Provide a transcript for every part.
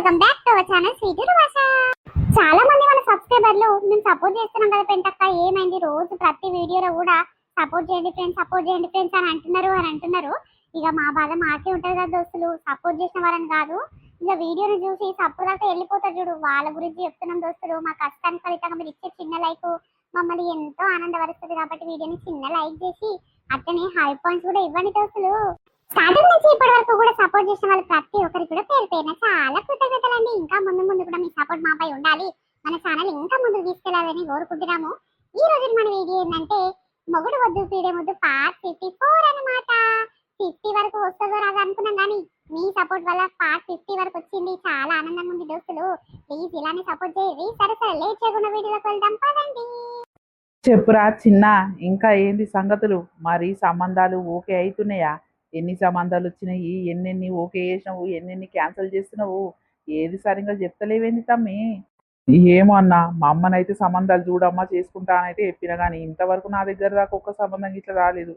Welcome back to our channel sweet భాష చాలా మంది మన సబ్స్క్రైబర్లు మేము సపోర్ట్ చేస్తున్నాం కదా పెంటక్క ఏమైంది? రోజు ప్రతి వీడియోలో కూడా సపోర్ట్ చేయండి ఫ్రెండ్స్ సపోర్ట్ చేయండి ఫ్రెండ్స్ అని అంటున్నారు అని అంటున్నారు. ఇక మా బాధ మాకే ఉంటుంది కదా దోస్తులు సపోర్ట్ చేసిన వారని కాదు. ఇక వీడియోని చూసి సపోర్ట్ దాకా వెళ్ళిపోతారు చూడు. వాళ్ళ గురించి చెప్తున్నాం దోస్తులు మా కష్టానికి ఫలితంగా మీరు ఇచ్చే చిన్న లైక్ మమ్మల్ని ఎంతో ఆనందపరుస్తుంది కాబట్టి వీడియోని చిన్న లైక్ చేసి అట్లనే హై పాయింట్స్ కూడా ఇవ్వండి దోస్తులు. స్టార్టింగ్ నుంచి ఇప్పటి వరకు కూడా సపోర్ట్ చేసిన వాళ్ళు ప్రతి ఒక్కరికి కూడా పేరు పేరున చాలా కృతజ్ఞతలండి. ఇంకా ముందు ముందు కూడా మీ సపోర్ట్ మాపై ఉండాలి. మన ఛానల్ ఇంకా ముందుకు తీసుకెళ్ళాలని కోరుకుంటున్నాము. ఈ రోజు మన వీడియో ఏంటంటే మొగుడు వద్దు పీడే ముద్దు పార్ట్ ఫిఫ్టీ ఫోర్ అనమాట ఫిఫ్టీ వరకు వస్తుందో రాదు అనుకున్నాం కానీ మీ సపోర్ట్ వల్ల పార్ట్ ఫిఫ్టీ వరకు వచ్చింది. చాలా ఆనందంగా ఉంది దోస్తులు. ప్లీజ్ ఇలానే సపోర్ట్ చేయండి. సరే సరే లేట్ చేయకుండా వీడియోలోకి వెళ్దాం. పదండి. చెప్పురా చిన్న ఇంకా ఏంది సంగతులు? మరి సంబంధాలు ఓకే అవుతున్నాయా ఎన్ని సంబంధాలు వచ్చినాయి ఎన్నెన్ని ఓకే చేసినావు ఎన్నెన్ని క్యాన్సిల్ చేస్తున్నావు ఏది సరిగ్గా చెప్తలేవేంది తమ్మి? ఏమో అన్న మా అమ్మనైతే సంబంధాలు చూడమ్మా చేసుకుంటానైతే చెప్పిన కానీ ఇంతవరకు నా దగ్గర దాకా ఒక్క సంబంధం ఇట్లా రాలేదు.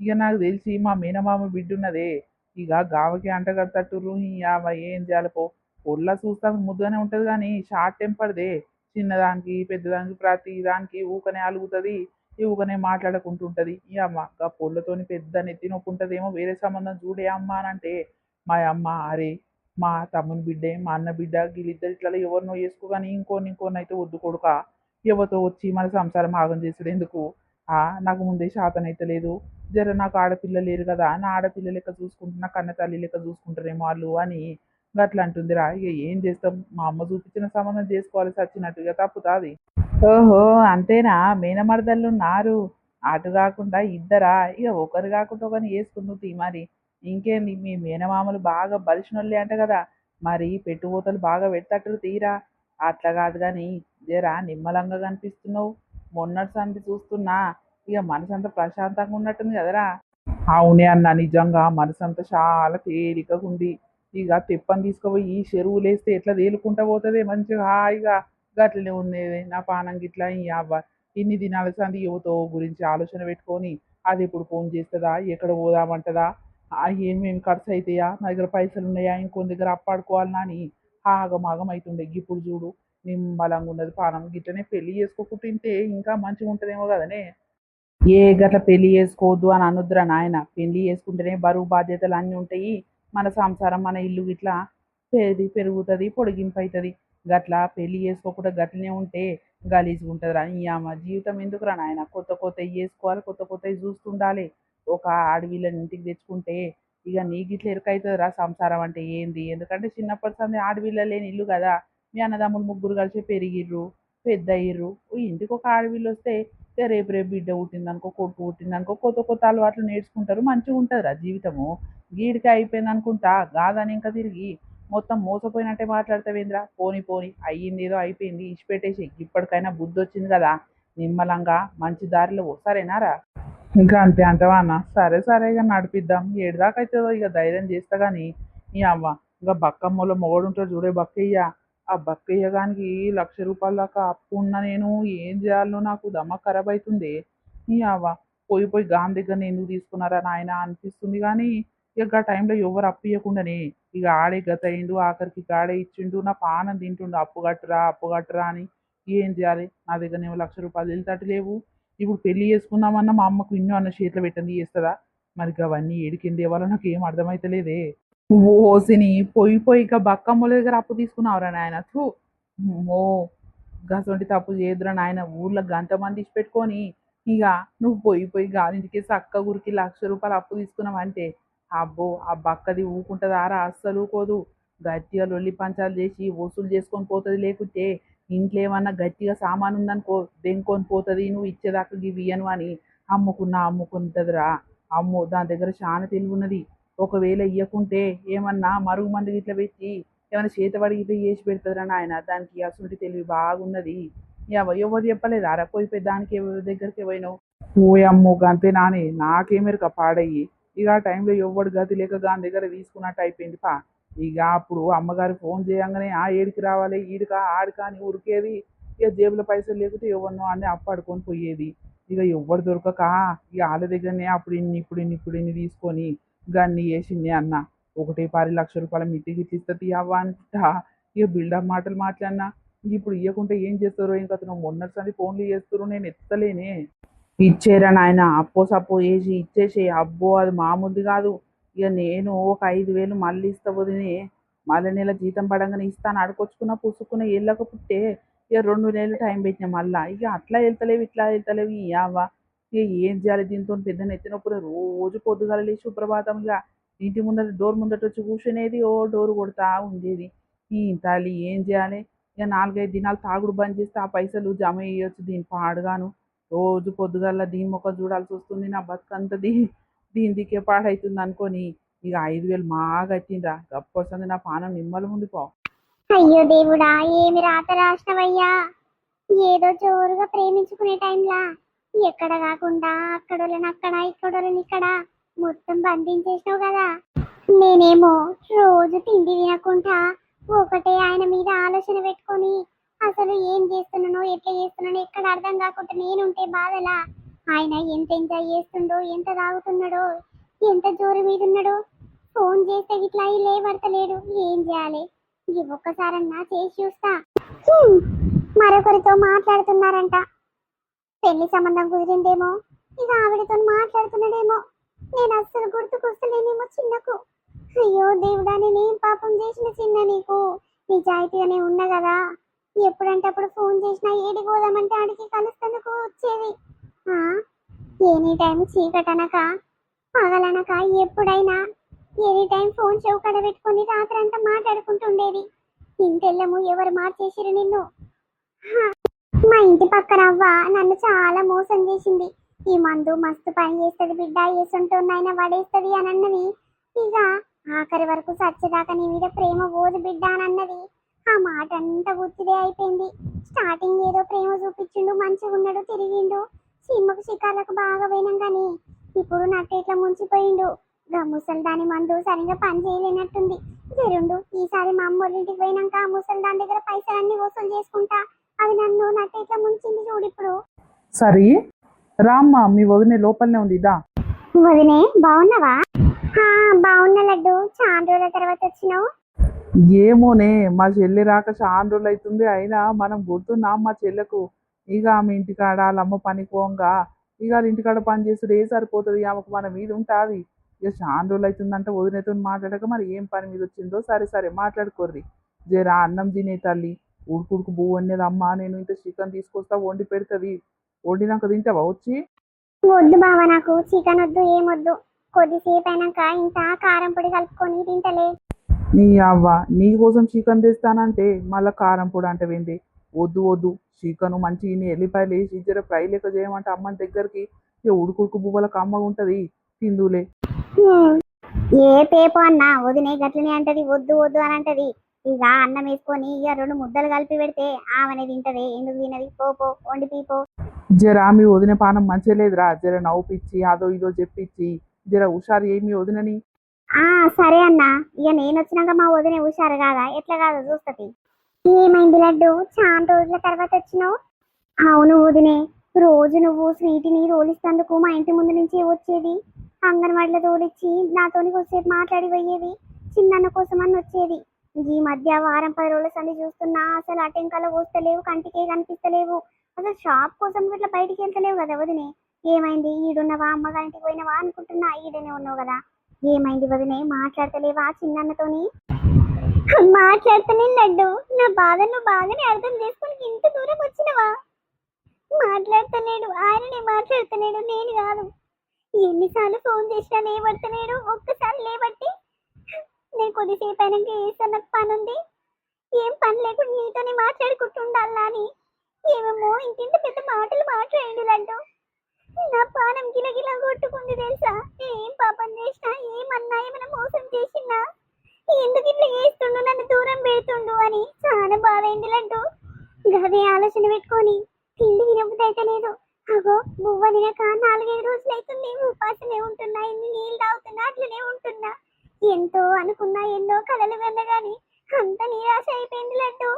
ఇక నాకు తెలిసి మా మీనమామ బిడ్డ ఉన్నదే ఇక గావకి అంటగడతట్టురు ఈ యావ ఏం చేయాలి పో. ఒళ్ళ చూస్తానికి ముద్దగానే ఉంటుంది కానీ షార్ట్ టెంపర్దే. చిన్నదానికి పెద్దదానికి ప్రతి దానికి ఊకనే అలుగుతుంది. ఈ ఊకనే మాట్లాడుకుంటుంటది. ఈ అమ్మ ఆ పొల్లతోని పెద్ద నెత్తి నొప్పి ఉంటుందేమో వేరే సంబంధం చూడే అమ్మ అని అంటే మా అమ్మ అరే మా తమ్ముని బిడ్డే మా అన్న బిడ్డ వీళ్ళిద్దరు ఇట్లా ఎవరినో వేసుకోగానే కానీ ఇంకోని ఇంకోని అయితే వద్దు కొడుక. ఎవరితో వచ్చి మన సంసారం ఆగం చేసుడు ఎందుకు? నాకు ముందే శాతం అయితే లేదు. జర నాకు ఆడపిల్ల లేరు కదా నా ఆడపిల్ల లెక్క చూసుకుంటున్నా కన్న తల్లి లెక్క చూసుకుంటారేమో వాళ్ళు అని గట్లా అంటుందిరా ఇక ఏం చేస్తాం? మా అమ్మ చూపించిన సంబంధం చేసుకోవాలి సచ్చినట్టుగా తప్పుతాది ఓహో అంతేనా? మేనమరదళ్ళు ఉన్నారు. అటు కాకుండా ఇద్దరా? ఇక ఒకరు కాకుండా ఒకరిని వేసుకుంది మరి. ఇంకేంది? మీ మేనమామలు బాగా బలిసినోళ్ళే అంట కదా. మరి పెట్టుబోతలు బాగా పెట్టట్టు తీరా? అట్లా కాదు కానీ జరా నిమ్మలంగా కనిపిస్తున్నావు. మొన్నటి సంది చూస్తున్నా. ఇక మనసు అంతా ప్రశాంతంగా ఉన్నట్టుంది కదరా. అవునే అన్న నిజంగా మనసు అంతా చాలా తేలికగా ఉంది. ఇక తెప్పని తీసుకుపోయి ఈ చెరువు లేస్తే ఎట్లా తేలుకుంటా పోతుంది? మంచిగా హాయిగా గట్లనే ఉండేది నా పానం గిట్లా ఈ అవ్వ. ఇన్ని దినాల సంది యువతో గురించి ఆలోచన పెట్టుకొని అది ఇప్పుడు ఫోన్ చేస్తుందా? ఎక్కడ పోదామంటదా? ఏమేమి ఖర్చు అవుతాయా నా దగ్గర పైసలు ఉన్నాయా? ఇంకొన్ని దగ్గర అప్పాడుకోవాలనా అని ఆగమాగం అవుతుండే ఇప్పుడు చూడు నిమ్మలంగా ఉన్నది పానం. గిట్లనే పెళ్ళి చేసుకోకుంటుంటే ఇంకా మంచిగా ఉంటుందేమో కదనే? ఏ గట్ల పెళ్ళి చేసుకోవద్దు అని అనుద్రా నాయన. పెళ్ళి చేసుకుంటేనే బరువు బాధ్యతలు అన్నీ ఉంటాయి. మన సంసారం మన ఇల్లు గిట్లా పెరిగి పెరుగుతుంది పొడిగింపు అవుతుంది గట్లా పెళ్ళి చేసుకోకుండా గట్లనే ఉంటే గలీజ్గా ఉంటుంది రా. ఈ అమ్మ జీవితం ఎందుకురా నాయన? కొత్త కొత్తవి చేసుకోవాలి కొత్త కొత్తవి చూస్తుండాలి. ఒక ఆడవిళ్ళని ఇంటికి తెచ్చుకుంటే ఇక నీ ఇట్లా ఎరుకవుతుంది రా సంసారం అంటే ఏంది? ఎందుకంటే చిన్నప్పటి సంది ఆడవిళ్ళ లేని ఇల్లు కదా. మీ అన్నదమ్ములు ముగ్గురు కలిసి పెరిగిర్రు పెద్ద అయ్యిర్రు. ఓ ఇంటికి ఒక ఆడవిల్లు వస్తే రేపు రేపు బిడ్డ పుట్టిందనుకో కొడుకు పుట్టిందనుకో కొత్త కొత్త అలవాట్లు నేర్చుకుంటారు మంచిగా ఉంటుంది రా జీవితము. గీడికి అయిపోయింది అనుకుంటా గాదని ఇంకా తిరిగి మొత్తం మోసపోయినట్టే మాట్లాడతావేంద్రా పోని పోని అయ్యింది ఏదో అయిపోయింది ఇచ్చిపెట్టేసి ఇప్పటికైనా బుద్ధి వచ్చింది కదా నిమ్మలంగా మంచి దారిలో సరేనారా ఇంకా అంతే అంటవా అన్న? సరే సరే ఇక నడిపిద్దాం. ఏడుదాకా అవుతుందో ఇక ధైర్యం చేస్తా కానీ ఈ అవ్వ ఇంకా బక్కమ్మలో మొగడు ఉంటాడు చూడే బక్కయ్య. ఆ బక్కయ్య గానికి లక్ష రూపాయల దాకా అప్పు ఉన్న నేను ఏం చేయాలో నాకు దమ్మ ఖరాబ్ అవుతుంది ఈ అవ్వ పోయి పోయి గాన్ దగ్గర ఎందుకు తీసుకున్నారా నాయన? అనిపిస్తుంది కానీ ఇక ఆ టైంలో ఎవరు అప్పు ఇవ్వకుండానే ఇక ఆడే గత అయిండు ఆఖరికి గాడే ఇచ్చిండు నా పానం తింటుండు అప్పు కట్టురా అప్పు కట్టురా అని ఏం చేయాలి? నా దగ్గర ఏమో లక్ష రూపాయలు వెళ్తాటి లేవు. ఇప్పుడు పెళ్ళి చేసుకుందామన్నా మా అమ్మకు ఇన్నో అన్న చేతిలో పెట్టింది చేస్తుందా? మరి ఇక అవన్నీ ఏడికింది ఎవరో నాకు ఏం అర్థమైతలేదే. ఓసిని పోయి పోయి ఇక బక్కమ్మల దగ్గర అప్పు తీసుకున్నావురా నాయన? థూ ఓ గసంటి తప్పు చేయదురా నాయన ఊర్లో గంత మంది పెట్టుకొని ఇక నువ్వు పోయి పోయి గాలింటికి చక్క గురికి లక్ష రూపాయలు అప్పు తీసుకున్నావంటే అబ్బో ఆ బక్కది ఊకుంటుందారా అస్సలు ఊకోదు. గట్టిగా లొల్లి పంచాలు చేసి వసూలు చేసుకొని పోతుంది లేకుంటే ఇంట్లో ఏమన్నా గట్టిగా సామాను ఉందనుకో దెంకొని పోతుంది నువ్వు ఇచ్చేదాకా ఇవ్వను అని అమ్ముకున్నా అమ్ముకుంటుందిరా. అమ్మో దాని దగ్గర చాలా తెలివి ఉన్నది ఒకవేళ ఇవ్వకుంటే ఏమన్నా మరుగు మందు ఇట్లా పెట్టి ఏమైనా చేతబడి ఇట్లా చేసి పెడుతుందిరా నాయన. దానికి అసలు తెలివి బాగున్నది. ఎవరు చెప్పలేదు అర దానికి ఎవరి దగ్గరికి పోయినావు? ఓ అమ్మో గంతే నానే. నాకేమెరక పాడయ్యి. ఇక ఆ టైంలో ఎవడు గతి లేక దాని దగ్గర తీసుకున్నట్టు అయిపోయింది. పా ఇక అప్పుడు అమ్మగారు ఫోన్ చేయంగానే ఆ ఏడికి రావాలి? ఈడిక ఆడిక? అని ఉరికేది. ఇక జేబులో పైసలు లేకపోతే ఎవరినో అని అప్పాడుకొని పోయేది. ఇక ఎవ్వరు దొరకక ఇక వాళ్ళ దగ్గరనే అప్పుడు ఇన్ని ఇప్పుడు ఇన్ని ఇప్పుడు ఇన్ని తీసుకొని గన్ని వేసింది అన్న. ఒకటే పారి లక్ష రూపాయల మిట్టి గిట్టి ఇస్తుంది అవ్వ అంట. ఇక బిల్డప్ మాటలు మాట్లాడినా. ఇప్పుడు ఇవ్వకుంటే ఏం చేస్తారు ఇంకా అతను మొన్నటిసారి ఫోన్లు చేస్తారు నేను ఎత్తలేనే. ఇచ్చేరా నాయన అప్పో సప్పో వేసి ఇచ్చేసి. అబ్బో అది మామూలు కాదు. ఇక నేను ఒక ఐదు వేలు మళ్ళీ ఇస్తా వదినే. మళ్ళీ నెల జీతం పడంగానే ఇస్తాను అడుకొచ్చుకున్న పుసుకున్న పుట్టే. ఇక రెండు నెలలు టైం పెట్టిన మళ్ళా. ఇక అట్లా వెళ్తలేవు ఇట్లా వెళ్తలేవు ఈ అవ్వ. ఇక ఏం చేయాలి దీంతో? పెద్ద నెత్తినప్పుడు రోజు పొద్దుగాల లేచి సుప్రభాతం ఇక ఇంటి ముందర డోర్ ముందట వచ్చి కూర్చునేది ఓ డోర్ కొడతా ఉండేది. ఈ తల్లి ఏం చేయాలి? ఇక నాలుగైదు దినాలు తాగుడు బంద్ చేస్తే ఆ పైసలు జమ చేయొచ్చు దీని పాడుగాను. రోజు పొద్దుగల దీని మొక్క చూడాల్సి వస్తుంది నా బతుకంతా దీ దీనికే పాడవుతుంది అనుకొని ఇక ఐదు వేలు మాగా కట్టిండ్రా. గప్పొస్తుంది నా పానం నిమ్మలు ఉండిపో. అయ్యో దేవుడా ఏమి రాత రాసినవయ్యా. ఏదో జోరుగా ప్రేమించుకునే టైంలా. ఎక్కడ కాకుండా అక్కడోళ్ళని అక్కడ ఇక్కడోళ్ళని ఇక్కడ. మొత్తం బంధించేసినావు కదా. నేనేమో రోజు తిండి తినకుండా ఒకటే ఆయన మీద ఆలోచన పెట్టుకొని అసలు ఏం చేస్తున్నానో ఎట్లా చేస్తున్నానో ఎక్కడ అర్థం కాకుండా నేనుంటే బాధలా? ఆయన ఎంత ఎంజాయ్ చేస్తుండో ఎంత తాగుతున్నాడో ఎంత జోరు మీద ఉన్నాడో? ఫోన్ చేస్తే ఇట్లా లేవడతలేడు. ఏం చేయాలి? ఇది ఒక్కసారన్నా చేసి చూస్తా. మరొకరితో మాట్లాడుతున్నారంట. పెళ్ళి సంబంధం కుదిరిందేమో? ఇక ఆవిడతో మాట్లాడుతున్నాడేమో? నేను అస్సలు గుర్తుకొస్తలేనేమో చిన్నకు. అయ్యో దేవుడా నేనేం పాపం చేసిన చిన్న నీకు? నిజాయితీగానే ఉన్నా కదా. ఎప్పుడంటే అప్పుడు ఫోన్ చేసినా ఏడి పోదామంటే ఆడికి కలుస్తందుకు వచ్చేది. ఆ, ఎనీ టైం చీకటనక పగలనక ఎప్పుడైనా ఎనీ టైం ఫోన్ చౌకడ పెట్టుకొని రాత్రంతా మాట్లాడుకుంటుండేది. ఇంటెల్లము ఎవరు మార్చేసిరు నిన్ను? హ, మా ఇంటి పక్కన అవ్వ నన్ను చాలా మోసం చేసింది. ఈ మందు మస్తు పని చేస్తుంది బిడ్డ వేసుంటున్నాయినా పడేస్తుంది అని అన్నది ఇక ఆఖరి వరకు సచ్చేదాకా నీ మీద ప్రేమ పోదు బిడ్డ అని అన్నది ఆ మాట అంతా గుర్తుదే అయిపోయింది. స్టార్టింగ్ ఏదో ప్రేమ చూపించిండు మంచిగా ఉన్నాడు తిరిగిండు. సినిమాకు షికార్లకు బాగా పోయినాం కానీ ఇప్పుడు నట్టేట్లా ముంచిపోయిండు. గా ముసలి దాని మందు సరిగా పని చేయలేనట్టుంది. జరుండు ఈసారి మా అమ్మోళ్ళ ఇంటికి పోయినాక ఆ ముసలి దాని దగ్గర పైసలన్నీ వసూలు చేసుకుంటా. అది నన్ను నట్టేట్లా ముంచింది చూడు ఇప్పుడు. సరే? రామ్మ మీ వదిన లోపలనే ఉంది ఇదా వదినే బాగున్నావా? బాగున్నా లడ్డు. చాలా రోజుల తర్వాత వచ్చినావు. ఏమోనే మా చెల్లి రాక చాలా రోజులు అవుతుంది అయినా మనం గుర్తున్నాం మా చెల్లెకు. ఇక ఆమె ఇంటికాడ వాళ్ళమ్మ అమ్మ పనికి పోంగా. ఇక వాళ్ళ ఇంటికాడ పని చేసుడు ఏ సరిపోతుంది? ఆమెకు మన మీద ఉంటుంది. ఇక చాలా రోజులు అవుతుందంటే వదినతో మాట్లాడక మరి ఏం పని మీద వచ్చిందో? సరే సరే మాట్లాడుకోర్రి. జరా అన్నం తినే తల్లి. ఉడుకుడుకు బువ్వు అనేది అమ్మ నేను ఇంత చికెన్ తీసుకొస్తా వండి పెడుతుంది. వండినాక తింటావా వచ్చి? వద్దు బావ నాకు చికెన్ వద్దు ఏమొద్దు కొద్దిసేపు అయినాక ఇంత కారం పొడి కలుపుకొని తింటలే. నీ అవ్వ నీ కోసం చికెన్ తెస్తానంటే మళ్ళా కారం పొడి అంటే వెండి వద్దు వద్దు. చికెన్ మంచి ఇన్ని ఎల్లిపాయలు వేసి జర ఫ్రై లెక్క చేయమంటే అమ్మని దగ్గరికి ఉడుకుడుకు బువ్వలకు అమ్మ ఉంటుంది. తిందులే. ఏ పేపు అన్నా వదినే గట్లనే అంటది వద్దు వద్దు అని అంటది. ఇక అన్నం వేసుకొని ఇక రెండు ముద్దలు కలిపి పెడితే ఆమెనే తింటది. ఎందుకు తినది? పో పో వండి పీ పో. జర మీ వదిన పానం మంచిగా లేదురా. జర నవ్వుపిచ్చి అదో ఇదో చెప్పించి జర హుషారు ఏమి వదినని. సరే అన్న. ఇక నేను వచ్చినాక మా వదిన హుషారు కాదా? ఎట్లా కాదు చూస్తుంది. ఏమైంది లడ్డు? చాలా రోజుల తర్వాత వచ్చినావు? అవును వదినే. రోజు నువ్వు స్వీటిని రోలిస్తందుకు మా ఇంటి ముందు నుంచి వచ్చేది. అంగన్వాడిలో తోలిచ్చి నాతోని కొద్దిసేపు మాట్లాడి పోయేది. చిన్నన్న కోసం అని వచ్చేది. ఈ మధ్య వారం పది రోజుల సంది చూస్తున్నా అసలు అటెంకలో వస్తలేవు కంటికే కనిపిస్తలేవు. అసలు షాప్ కోసం ఇట్లా బయటికి వెళ్తలేవు కదా వదినే. ఏమైంది? ఈడున్నవా? అమ్మగారింటికి పోయినవా? అనుకుంటున్నా ఈడనే ఉన్నావు కదా. ఏమైంది వదినే? మాట్లాడతలేవా చిన్నన్నతోని? మాట్లాడుతూనే లడ్డు. నా బాధ నువ్వు బాగానే అర్థం చేసుకుని ఇంత దూరం వచ్చినవా? మాట్లాడుతలేడు. ఆయననే మాట్లాడుతున్నాడు నేను కాదు. ఎన్నిసార్లు ఫోన్ చేసినా లేబడుతున్నాడు ఒక్కసారి లేబట్టి నేను కొద్దిసేపు అయినాక ఏసన్న నాకు పని ఉంది ఏం పని లేకుండా నీతోనే మాట్లాడుకుంటుండాలని అని ఏమేమో ఇంకింత పెద్ద మాటలు మాట్లాడండి లడ్డు. నా పానం గిలగిలా కొట్టుకుంది తెలుసా? ఏం పాపం చేసినా ఏమన్నా ఏమైనా మోసం చేసినా? ఎందుకు ఇట్లా చేస్తుండు? నన్ను దూరం పెడుతుండు అని చాలా బాధ అయింది లడ్డు. గదే ఆలోచన పెట్టుకొని తిండి తినబుద్ధి లేదు. అగో బువ్వ తినక నాలుగైదు రోజులు అవుతుంది ఉపాసనే ఉంటున్నా ఇన్ని నీళ్ళు తాగుతున్నా అట్లనే ఉంటున్నా. ఎంతో అనుకున్నా ఎన్నో కలలు వెళ్ళగాని అంత నిరాశ అయిపోయింది లడ్డు.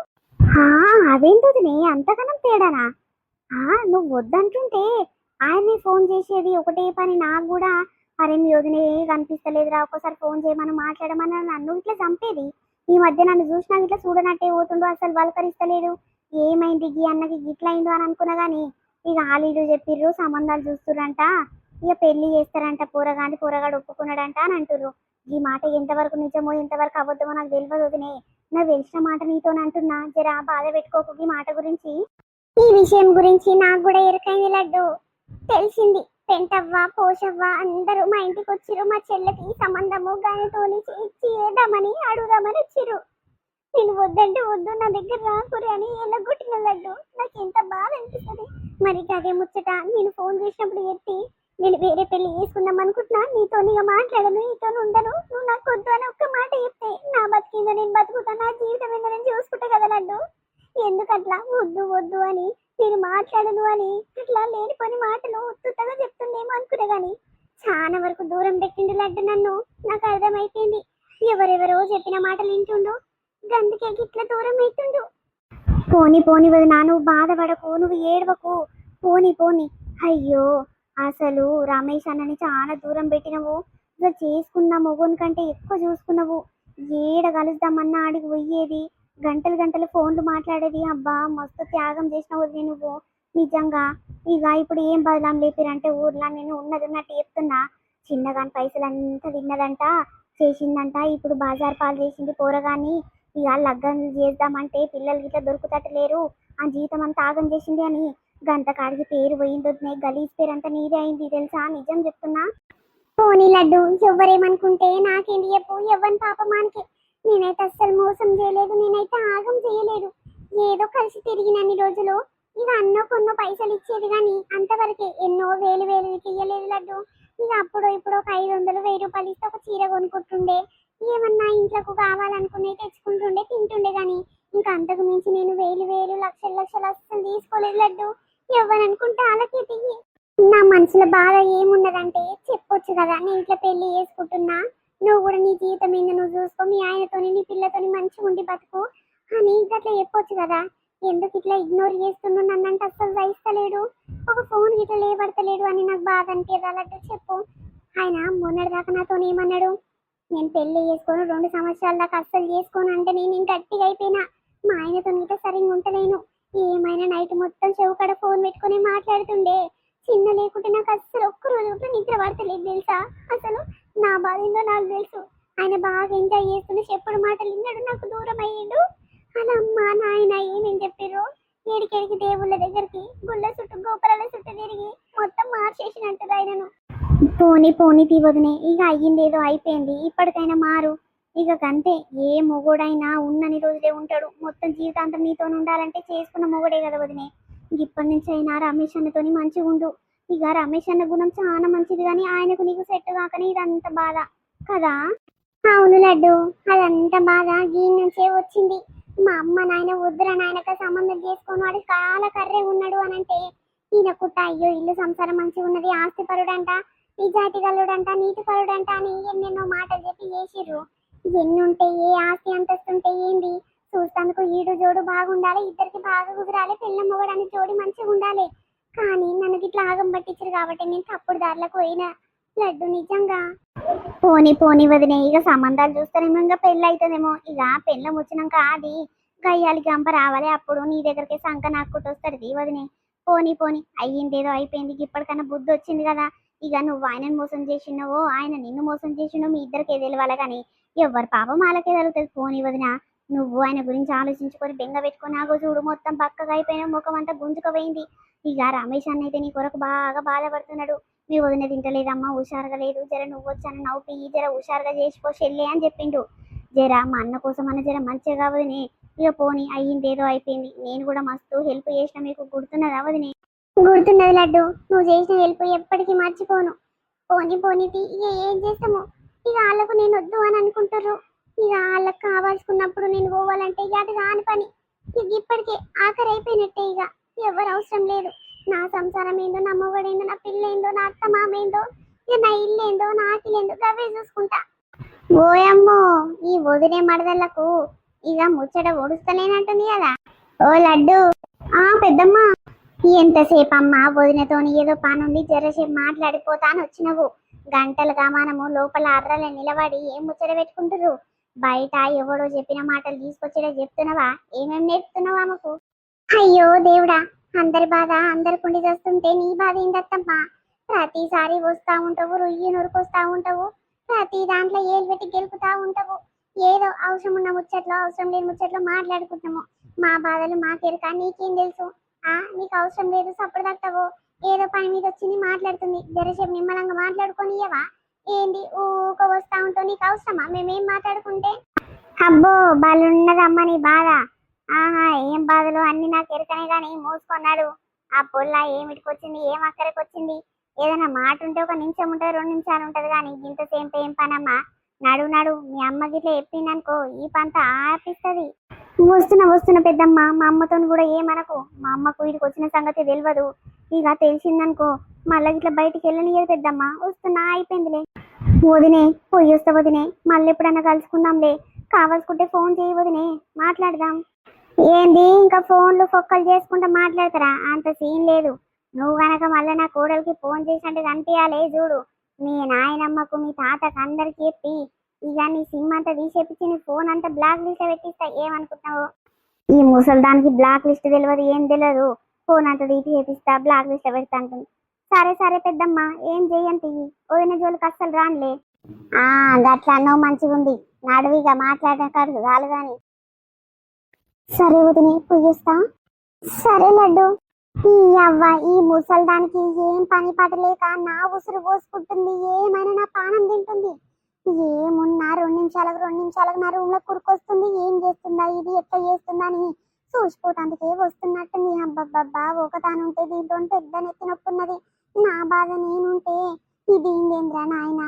అదేంటో అంతకనం తేడానా? ఆ నువ్వు వద్దంటుంటే ఆయన్ని ఫోన్ చేసేది ఒకటే పని. నాకు కూడా అరే మీ వదినే కనిపిస్తలేదురా ఒకసారి ఫోన్ చేయమని మాట్లాడమని నన్ను ఇట్లా చంపేది. ఈ మధ్య నన్ను చూసినా ఇట్లా చూడనట్టే పోతుండో అసలు వలకరిస్తలేడు. ఏమైంది గీ అన్నకి గిట్లా అయిందో అని అనుకున్నా కానీ ఇక ఆలీలు చెప్పిర్రు సంబంధాలు చూస్తురంట ఇక పెళ్ళి చేస్తారంట పూరగాని పూరగాడు ఒప్పుకున్నాడంట అని అంటుర్రు. ఈ మాట ఎంతవరకు నిజమో ఎంతవరకు అబద్ధమో నాకు తెలియదు వదినే. నాకు తెలిసిన మాట నీతోనంటున్నా జరా బాధ పెట్టుకోకు ఈ మాట గురించి. ఈ విషయం గురించి నాకు కూడా ఎరుకైంది లడ్డు. తెలిసింది. పెంటవ్వ పోషవ్వ అందరూ మా ఇంటికి వచ్చిర్రు మా చెల్లెకి సంబంధము గాయతోని చేద్దామని అడుగుదామని వచ్చిరు నేను వద్దంటే వద్దు నా దగ్గర రాకురి అని ఎల్లగొట్టిన లడ్డు? నాకు ఎంత బాధ అనిపిస్తుంది. మరి అదే ముచ్చట నేను ఫోన్ చేసినప్పుడు ఎత్తి నేను వేరే పెళ్ళి చేసుకుందాం అనుకుంటున్నా నీతో నీగా మాట్లాడను నీతో ఉండను. నువ్వు నాకు వద్దు అని ఒక్క మాట చెప్తే నా బతికిందో నేను బతుకుతా నా జీవితం ఏందో నేను చూసుకుంటా కదా లడ్డు? ఎందుకట్లా? వద్దు వద్దు అని నేను మాట్లాడను అని ఇట్లా లేనిపోని మాటలు ఉత్తుతగా చెప్తుందేమో అనుకునే గాని చాలా వరకు దూరం పెట్టిండు లడ్డు నన్ను. నాకు అర్థమైపోయింది. ఎవరెవరో చెప్పిన మాటలు వింటుండు. గందుకే ఇట్లా దూరం అవుతుండు పోని పోని వదినా నువ్వు బాధపడకు నువ్వు ఏడవకు. పోని పోని. అయ్యో అసలు రమేష్ అన్నని చాలా దూరం పెట్టినవు. ఇలా చేసుకున్న మొగుని కంటే ఎక్కువ చూసుకున్నావు. ఏడ కలుద్దామన్నా ఆడికి పోయేది. గంటలు గంటలు ఫోన్లు మాట్లాడేది అబ్బా మస్తు త్యాగం చేసిన వదిలే నువ్వు. నిజంగా ఇక ఇప్పుడు ఏం బదలాం లేపిరంటే ఊర్లో నేను ఉన్నది ఉన్నట్టు చెప్తున్నా. చిన్నగాని పైసలు అంతా తిన్నదంట చేసిందంట. ఇప్పుడు బాజార్ పాలు చేసింది పోరగాని ఇక లగ్గం చేద్దామంటే పిల్లలు గిట్లా దొరుకుతట్లేరు ఆ జీతం అంతా ఆగం చేసింది అని గంట కాడికి పేరు పోయింది వదినే. గలీజ్ పేరు అంతా నీదే అయింది తెలుసా? నిజం చెప్తున్నా. పోనీ లడ్డు ఎవరేమనుకుంటే నాకేంటి చెప్పు ఎవరి పాపమానికి. నేనైతే అస్సలు మోసం చేయలేదు నేనైతే ఆగం చేయలేదు. ఏదో కలిసి తిరిగినన్ని రోజులు ఇక అన్నో కొన్నో పైసలు ఇచ్చేది కానీ అంతవరకే ఎన్నో వేలు వేలు తీయలేదు లడ్డు. ఇక అప్పుడు ఇప్పుడు ఒక ఐదు వందలు వెయ్యి రూపాయలు ఇస్తే ఒక చీర కొనుక్కుంటుండే. ఏమన్నా ఇంట్లోకి కావాలనుకునే తెచ్చుకుంటుండే తింటుండే కానీ ఇంకా అంతకు మించి నేను వేలు వేలు లక్షలు లక్షలు అస్సలు తీసుకోలేదు లడ్డు. ఎవరనుకుంటే వాళ్ళకే తియ్యి నా మనసులో బాధ ఏమున్నదంటే చెప్పొచ్చు కదా నేను ఇట్లా పెళ్ళి చేసుకుంటున్నా. నువ్వు కూడా నీ జీవితం ఏందో నువ్వు చూసుకో మీ ఆయనతోని నీ పిల్లతోని మంచిగా ఉండి బతుకు. అని అట్లా చెప్పొచ్చు కదా? ఎందుకు ఇట్లా ఇగ్నోర్ చేస్తున్నావు? నన్ను అంటే అస్సలు సహిస్తలేడు. ఒక ఫోన్ ఇట్లా లేబడతలేడు అని నాకు బాధ అనిపించాలంటే చెప్పు. ఆయన మొన్నటిదాకా నాతో ఏమన్నాడు? నేను పెళ్ళి చేసుకొని రెండు సంవత్సరాల దాకా అస్సలు చేసుకోను అంటే నేను ఇంక గట్టిగా అయిపోయినా. మా ఆయనతో నీతో సరిగ్గా ఉంటలేను. ఏమైనా నైట్ మొత్తం చెవుకడ ఫోన్ పెట్టుకొని మాట్లాడుతుండే. చిన్న లేకుంటే నాకు అస్సలు ఒక్క రోజు కూడా నిద్ర పడతలేదు తెలుసా? అసలు నా బాధ ఏందో నాకు తెలుసు. ఆయన బాగా ఎంజాయ్ చేస్తున్న చెప్పుడు మాటలు విన్నాడు నాకు దూరం అయ్యిండు. అలా అమ్మ నాయన ఏమేం చెప్పారు ఏడికెడికి దేవుళ్ళ దగ్గరికి గుళ్ళ చుట్టూ గోపురాల చుట్టూ తిరిగి మొత్తం మార్చేసినట్టు ఆయనను. పోనీ పోనీ తీవదునే ఇక అయ్యిందేదో అయిపోయింది ఇప్పటికైనా మారు. ఇక కంతే ఏ మొగుడైనా ఉన్నని రోజులే ఉంటాడు. మొత్తం జీవితాంతం నీతో ఉండాలంటే చేసుకున్న మొగుడే కదా వదినే. ఇప్పటి నుంచి అయినా రమేష్ అన్నతోని మంచిగా ఉండు. ఇక రమేష్ అన్న గుణం చాలా మంచిది కానీ ఆయనకు నీకు సెట్ కాకనే ఇదంత బాధ. కదా? అవును లడ్డు. అదంత బాధ. గీన్ నుంచే వచ్చింది. మా అమ్మ నాయన వద్దురా నాయనక సంబంధం చేసుకొని వాడు చాలా కర్రే ఉన్నాడు అని అంటే ఈయన కుట్ట అయ్యో ఇల్లు సంసారం మంచిగా ఉన్నది ఆస్తి పరుడంట నిజాయితీ గలుడంట నీతి పరుడంట అని ఎన్నెన్నో మాటలు చెప్పి చేసిర్రు. ఎన్ని ఉంటే ఏ ఆస్తి అంతస్తుంటే ఏంది? చూస్తానికి ఈడు జోడు బాగుండాలి ఇద్దరికి బాగా కుదరాలి పిల్ల మొగడానికి జోడి మంచిగా ఉండాలి. కానీ నన్ను ఇట్లా ఆగం పట్టించారు కాబట్టి నేను తప్పుడు దారిలోకి పోయిన. లడ్డు నిజంగా. పోనీ పోనీ వదిన ఇక సంబంధాలు చూస్తేనేమో ఇంకా పెళ్ళి అవుతుందేమో ఇక పెళ్ళం వచ్చినాక అది గయ్యాలి గంప రావాలి అప్పుడు నీ దగ్గరికి సంక నాకు వస్తుంది వదినే. పోనీ పోనీ అయ్యిందేదో అయిపోయింది ఇప్పటికన్నా బుద్ధి వచ్చింది కదా. ఇక నువ్వు ఆయనను మోసం చేసినావో ఆయన నిన్ను మోసం చేసినో మీ ఇద్దరికి తెలియాలి కానీ ఎవరి పాపం వాళ్ళకే తెలుగుతుంది పోనీ వదిన నువ్వు ఆయన గురించి ఆలోచించుకొని బెంగ పెట్టుకొని ఆగో చూడు మొత్తం పక్కగా అయిపోయిన ముఖం అంతా గుంజుకుపోయింది ఇక రమేష్ అన్న అయితే నీ కొరకు బాగా బాధపడుతున్నాడు. మీ వదిన తింటలేదమ్మా హుషారుగా లేదు. జర నువ్వు వచ్చాను నవ్వు జర హుషారుగా చేసిపో చెల్లే అని చెప్పిండు. జర మా అన్న కోసం అన్న జర మంచిగా వదినే. ఇక పోనీ అయ్యిందేదో అయిపోయింది. నేను కూడా మస్తు హెల్ప్ చేసిన మీకు గుర్తున్నదా వదినే? గుర్తున్నది లడ్డు. నువ్వు చేసిన హెల్ప్ ఎప్పటికీ మర్చిపోను. పోనీ పోనీ ఇక ఏం చేస్తాము? ఇక వాళ్ళకు నేను వద్దు అని అనుకుంటారు ఇక వాళ్ళకి కావాల్సుకున్నప్పుడు నేను పోవాలంటే ఇక అది కాని పని. ఇక ఇప్పటికే ఆఖరి అయిపోయినట్టే ఇక. ఎవరు అవసరం లేదు. నా సంసారం ఏందో నా మొగడేందో నా పిల్ల ఏందో నా అత్త మామేందో ఇక నా ఇల్లేందో నా ఆకిలేందో గవే చూసుకుంటా. ఓయమ్మో ఈ వదిలే మడదలకు ఇక ముచ్చట ఒడుస్తలేనట్టుంది కదా. ఓ లడ్డు. ఆ పెద్దమ్మ ఎంతసేపు అమ్మా వదినతోని ఏదో పని జరసేపు మాట్లాడిపోతాను వచ్చినవు గంటలుగా మనము లోపల అర్రల నిలబడి ఏం ముచ్చట పెట్టుకుంటారు బయట ఎవడో చెప్పిన మాటలు తీసుకొచ్చేలా చెప్తున్నావా? ఏమేం నేర్పుతున్నావా ఆమెకు అయ్యో దేవుడా అందరి బాధ అందరికుండి చేస్తుంటే నీ బాధ ఏందత్తమ్మా? ప్రతిసారి వస్తా ఉంటావు రొయ్యి నొరుకొస్తా ఉంటావు ప్రతి దాంట్లో ఏలు పెట్టి గెలుపుతా ఉంటావు. ఏదో అవసరం ఉన్న ముచ్చట్లో అవసరం లేని ముచ్చట్లో మాట్లాడుకుంటాము మా బాధలు మాకెరక నీకేం తెలుసు? ఆ నీకు అవసరం లేదు సప్పుడు తట్టవు. ఏదో పని మీద వచ్చింది మాట్లాడుతుంది. జరసేపు నిమ్మలంగా మాట్లాడుకొని ఇయ్యవా? ఏంది? ఊక వస్తా ఉంటావు. నీకు అవసరమా? మేమేం మాట్లాడుకుంటే? అబ్బో బాలున్నదమ్మా నీ బాధ. ఆహా ఏం బాధలు? అన్ని నాకు ఎరకనే గాని మోసుకున్నాడు. ఆ పొల్ల ఏమిటికొచ్చింది ఏం అక్కడికి వచ్చింది ఏదైనా మాట ఉంటే ఒక నిమిషం ఉంటుంది రెండు నిమిషాలు ఉంటది కానీ ఇంతసేపు ఏం పనమ్మా? నడు నడు. మీ అమ్మ గిట్ల చెప్పిందనుకో ఈ పంట ఆపిస్తుంది. వస్తున్నా వస్తున్నా పెద్దమ్మ మా అమ్మతో కూడా ఏమనకు? మా అమ్మకు వీడికి వచ్చిన సంగతి తెలియదు ఇక తెలిసిందనుకో మళ్ళీ ఇట్లా బయటికి వెళ్ళనియదు పెద్దమ్మ. వస్తున్నా అయిపోయిందిలే. వదినే పోయి వస్తా వదినే. మళ్ళీ ఎప్పుడన్నా కలుసుకుందాంలే. కావాల్సుకుంటే ఫోన్ చేయి వదినే. మాట్లాడదాం. ఏంది? ఇంకా ఫోన్లు ఫొక్కలు చేసుకుంటా మాట్లాడతారా? అంత సీన్ లేదు. నువ్వు గనక మళ్ళీ నా కోడలికి ఫోన్ చేసినట్టు కనిపించాలే చూడు. మీ నాయనమ్మకు మీ తాతకు అందరికి చెప్పి ఇక నీ సిమ్ అంతా తీసేపించి నీ ఫోన్ అంతా బ్లాక్ లిస్ట్ పెట్టిస్తా. ఏమనుకుంటున్నావు? ఈ ముసల్దానికి బ్లాక్ లిస్ట్ తెలియదు ఏం తెలియదు ఫోన్ అంతా తీసి చేపిస్తా బ్లాక్ లిస్ట్ పెడతా అంటుంది. సరే సరే పెద్దమ్మ ఏం చెయ్యంతి వదిన జోలికి అస్సలు రానులే. ఆ గట్లా అన్నో మంచిగుంది నడువిగా మాట్లాడకాడు చాలు గాని. సరే వదిని పూజిస్తా సరే లడ్డు. ఈ అవ్వ ఈ ముసల్దానికి ఏం పని పాట లేక నా ఉసురు పోసుకుంటుంది ఏమైనా నా పానం తింటుంది. ఏమున్నా రెండు నిమిషాలకు రెండు నిమిషాలకు నా రూమ్లో కురుకొస్తుంది ఏం చేస్తుందా ఇది ఎట్లా చేస్తుందా అని చూసిపోతాందుకే వస్తున్నట్టుంది. అబ్బబ్బబ్బా ఒకదాని ఉంటే దీంతో పెద్ద నెత్తి నొప్పి ఉన్నది నా బాధ నేనుంటే ఇది ఇందేంద్రా నాయన?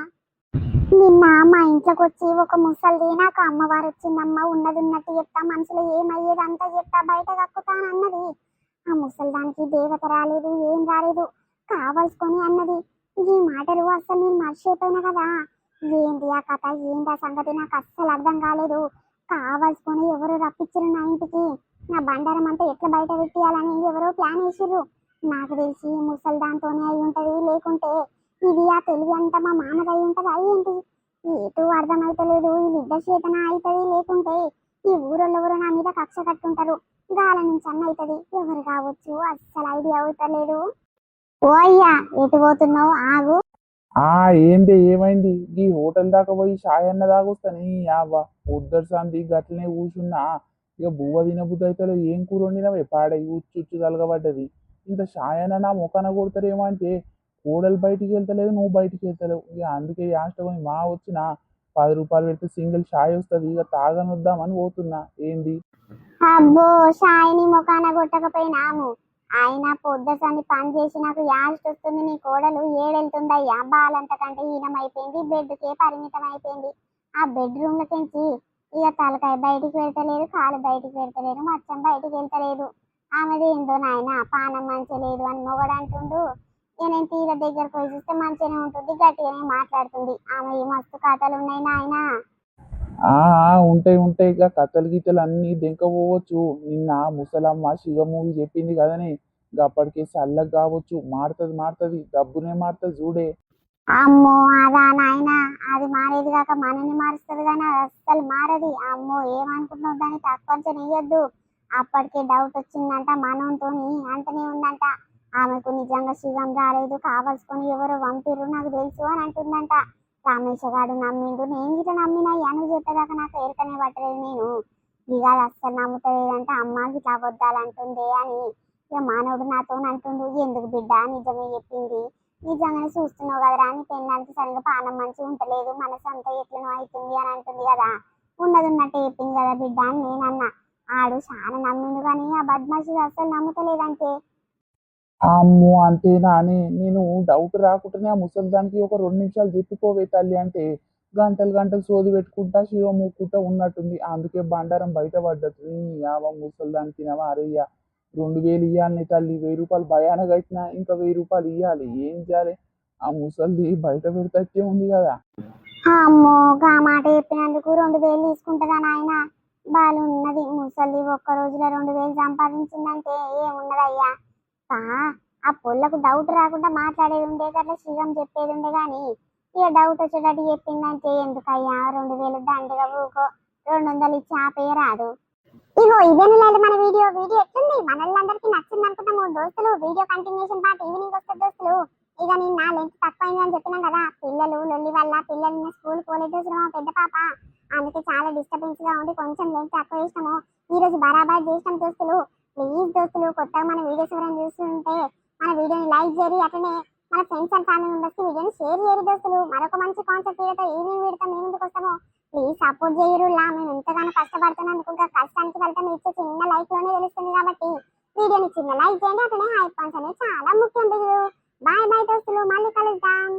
నిన్న మా ఇంట్లోకి వచ్చి ఒక ముసలిది నాకు అమ్మవారు వచ్చిందమ్మ ఉన్నది ఉన్నట్టు చెప్తా మనసులో ఏమయ్యేది అంతా చెప్తా బయట కక్కుతానన్నది. ఆ ముసలిదానికి దేవత రాలేదు ఏం రాలేదు కావలసుకొని అన్నది. ఈ మాటలు అస్సలు నేను మర్చిపోయినా కదా. ఏంటి ఆ కథ? ఏంటి ఆ సంగతి? నాకు అస్సలు అర్థం కాలేదు. కావలసుకొని ఎవరు రప్పించరు నా ఇంటికి? నా బండారం అంతా ఎట్లా బయట పెట్టేయాలని ఎవరో ప్లాన్ వేసిర్రు నాకు తెలిసి ముసలిదాంతోనే అయి ఉంటది. లేకుంటే ఇది ఆ తెలివి అంతా మా మామది అయి ఉంటది అయ్యేంటి ఏటూ అర్థమైతలేదు. వీళ్ళిద్దరి చేతన అవుతుంది లేకుంటే ఈ ఊరోళ్ళు ఎవరు నా మీద కక్ష కట్టుంటారు గాల నుంచి అన్న అవుతుంది ఎవరు కావచ్చు? అస్సలు ఐడియా అవుతలేదు. ఓ అయ్యా ఎటు పోతున్నావు? ఆగు. ఆ ఏంది? ఏమైంది? ఈ హోటల్ దాకా పోయి షాయ్ అన్న దాకా వస్తాను యావా పొద్దురు సంది గట్లనే కూర్చున్నా ఇక బువ్వ తినబుద్ధి అయితే ఏం కూర వండినవే? పాడై ఉచ్చు ఉచ్చు తలగబడ్డది. ఇంత షాయన నా ముఖాన కొడతారేమో అంటే కోడలు బయటికి వెళ్తలేదు నువ్వు బయటికి వెళ్తలేవు. ఇక అందుకే యాష్టకొని మా వచ్చిన పది రూపాయలు పెడితే సింగిల్ షాయ్ వస్తుంది ఇక తాగనొద్దామని పోతున్నా. ఏంది? అబ్బో షాయిని ముఖాన కొట్టకపోయినాము. ఆయన పొద్దుసని పని చేసి నాకు యాస్ట్ వస్తుంది నీ కోడలు ఏడెళ్తుందయ్యా. బాలంతకంటే ఈనమైపోయింది బెడ్కే పరిమితం అయిపోయింది ఆ బెడ్రూమ్లో ఇక తలకాయ బయటికి వెళ్తలేదు కాలు బయటికి వెళ్తలేదు మచ్చం బయటికి వెళ్తలేదు. ఆమెది ఏందో నాయన పానం మంచి లేదు అని మొగడు అంటుండు. నేను తీర దగ్గరకు పోయి చూస్తే మంచిగానే ఉంటుంది గట్టిగానే మాట్లాడుతుంది. ఆమె మస్తు కథలు ఉన్నాయి నాయనా. ఉంటాయి ఉంటాయి. ఇక కథలు గీతలు అన్నీ దెంకపోవచ్చు నిన్న ముసలమ్మ శివ మూవీ చెప్పింది కదనే అప్పటికే చల్లగా కావచ్చు. మారుతుంది మారుతుంది. డబ్బునే మారుతుంది చూడే. అమ్మో అదా నాయన. అది మారేది కాక మనని మారుస్తుంది కానీ అది అస్సలు మారది. అమ్మో ఏమనుకుంటున్నావు? దాన్ని తక్కువ నెయ్యొద్దు అప్పటికే డౌట్ వచ్చిందంట మనతోని అంటనే ఉందంట. ఆమెకు నిజంగా శివం రాలేదు కావలసుకొని ఎవరు పంపిర్రు నాకు తెలుసు అని అంటుందంట. రామేశ్వర గారు నమ్మిండు. నేను ఇట్లా నమ్మినా నువ్వు చెప్పేదాకా నాకు ఎరకనే పట్టలేదు నేను. ఇక అస్సలు నమ్ముతలేదంటే. అమ్మ ఇట్లా అబద్ధాలంటుంది అని. ఇక మానవుడు నాతో అంటుండు ఎందుకు బిడ్డ నిజమే చెప్పింది? నిజంగానే చూస్తున్నావు కదరా అని పెళ్ళానికి సరిగ్గా పానం మంచిగా ఉంటలేదు మనసు అంతా ఎట్లనో అవుతుంది అని అంటుంది కదా. ఉన్నది ఉన్నట్టు చెప్పింది కదా బిడ్డ అని నేను అన్నా ఆడు చాలా నమ్మిండు కానీ ఆ బద్మాషి అసలు నమ్ముతలేదంటే. అమ్మో అంతేనా అని నేను డౌట్ రాకుండానే ఆ ముసలిదానికి ఒక రెండు నిమిషాలు చెప్పుకోవే తల్లి అంటే గంటలు గంటలు సోది పెట్టుకుంటా శివ మూక్కుంటా ఉన్నట్టుంది. అందుకే బండారం బయట పడ్డది. యావ ముసలిదానికి నవా అరయ్య రెండు వేలు ఇవ్వాలి తల్లి. వెయ్యి రూపాయలు భయాన కట్టినా ఇంకా వెయ్యి రూపాయలు ఇవ్వాలి ఏం చేయాలి? ఆ ముసలిది బయట పెడితే ఉంది కదా. అమ్మో మాట చెప్పినందుకు రెండు వేలు తీసుకుంటుందా నాయన? బాలు ఉన్నది ముసలి ఒక్క రోజులో రెండు వేలు సంపాదించిందంటే ఏమున్నదయ్యా? ఆ ఆ పొల్లకు డౌట్ రాకుండా మాట్లాడేది ఉండే కదా శివం చెప్పేది ఉండే గాని ఏ డౌట్ వచ్చేటట్టు చెప్పిందంటే ఎందుకయ్యా? రెండు వేలు దండగా ఊకో రెండు వందలు ఇచ్చి ఆపే రాదు. ఇగో ఇదేను లేదు మన వీడియో. వీడియో ఎట్లుంది? మనల్లందరికీ నచ్చింది అనుకుంటాము దోస్తులు వీడియో కంటిన్యూషన్ పార్ట్ ఈవినింగ్ వస్తుంది దోస్తులు. ఇక నేను నా లెంత్ తక్కువైంది అని చెప్పినాం కదా. పిల్లలు లొల్లి వల్ల పిల్లలు స్కూల్ పోలేదు పెద్ద పాప. అందుకే చాలా డిస్టర్బెన్స్గా ఉండి కొంచెం లెంత్ తక్కువ చేసినాము. ఈ రోజు బరాబర్ చేసినాం దోస్తులు. ప్లీజ్ దోస్తులు కొత్తగా మన వీడియోస్ ఎవరైనా చూస్తుంటే మన వీడియోని లైక్ చేయరు అట్లనే మన ఫ్రెండ్స్ అండ్ ఫ్యామిలీ మెంబర్స్కి వీడియోని షేర్ చేయరు దోస్తులు. మరొక మంచి కాన్సెప్ట్ వీడియోతో ఈవినింగ్ వీడితో మేము ముందుకు వస్తాము? ప్లీజ్ సపోర్ట్ చేయరు. లా మేము ఎంతగానో కష్టపడుతున్నాం అనుకుంటా కష్టానికి ఫలితం ఇచ్చే చిన్న లైక్లోనే తెలుస్తుంది కాబట్టి వీడియోని చిన్న లైక్ చేయండి అట్లనే హైప్ పాన్స్ అనేది చాలా ముఖ్యం బాయ్ బాయ్ దోస్తులు. మళ్ళీ కలుద్దాం.